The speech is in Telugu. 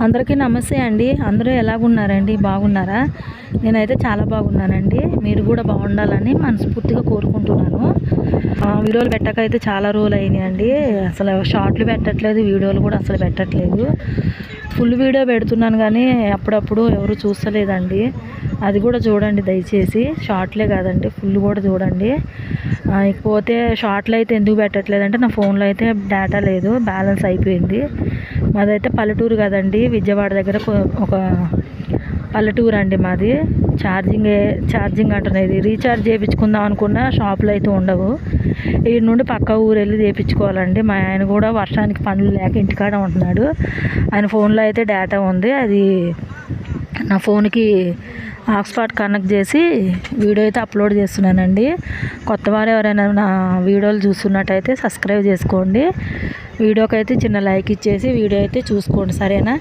అందరికీ నమస్తే అండి. అందరూ ఎలాగున్నారండి? బాగున్నారా? నేనైతే చాలా బాగున్నానండి. మీరు కూడా బాగుండాలని మనస్ఫూర్తిగా కోరుకుంటున్నాను. వీడియోలు వీడియోలు పెట్టకైతే చాలా రోజులు అయినాయండి అసలు షార్ట్లు పెట్టట్లేదు వీడియోలు కూడా అసలు పెట్టట్లేదు. ఫుల్ వీడియో పెడుతున్నాను కానీ అప్పుడప్పుడు ఎవరు చూస్తలేదండి. అది కూడా చూడండి దయచేసి. షార్ట్లే కాదండి ఫుల్ కూడా చూడండి. ఇకపోతే షార్ట్లు అయితే ఎందుకు పెట్టట్లేదంటే నా ఫోన్లో అయితే డేటా లేదు బ్యాలెన్స్ అయిపోయింది. మాదైతే పల్లెటూరు కదండి విజయవాడ దగ్గర ఒక పల్లెటూరు అండి మాది. ఛార్జింగ్ ఛార్జింగ్ అంటున్నా ఇది. రీఛార్జ్ చేయించుకుందాం అనుకున్న షాపులు అయితే ఉండవు. ఈ నుండి పక్క ఊరు వెళ్ళి చేయించుకోవాలండి. మా ఆయన కూడా వర్షానికి పనులు లేక ఇంటికాడ ఉంటున్నాడు. ఆయన ఫోన్లో అయితే డేటా ఉంది. అది నా ఫోన్కి హాట్స్పాట్ కనెక్ట్ చేసి వీడియో అయితే అప్లోడ్ చేస్తున్నానండి. కొత్త వారు ఎవరైనా నా వీడియోలు చూస్తున్నట్టయితే సబ్స్క్రైబ్ చేసుకోండి. వీడియోకి అయితే చిన్న లైక్ ఇచ్చేసి వీడియో అయితే చూసుకోండి సరేనా?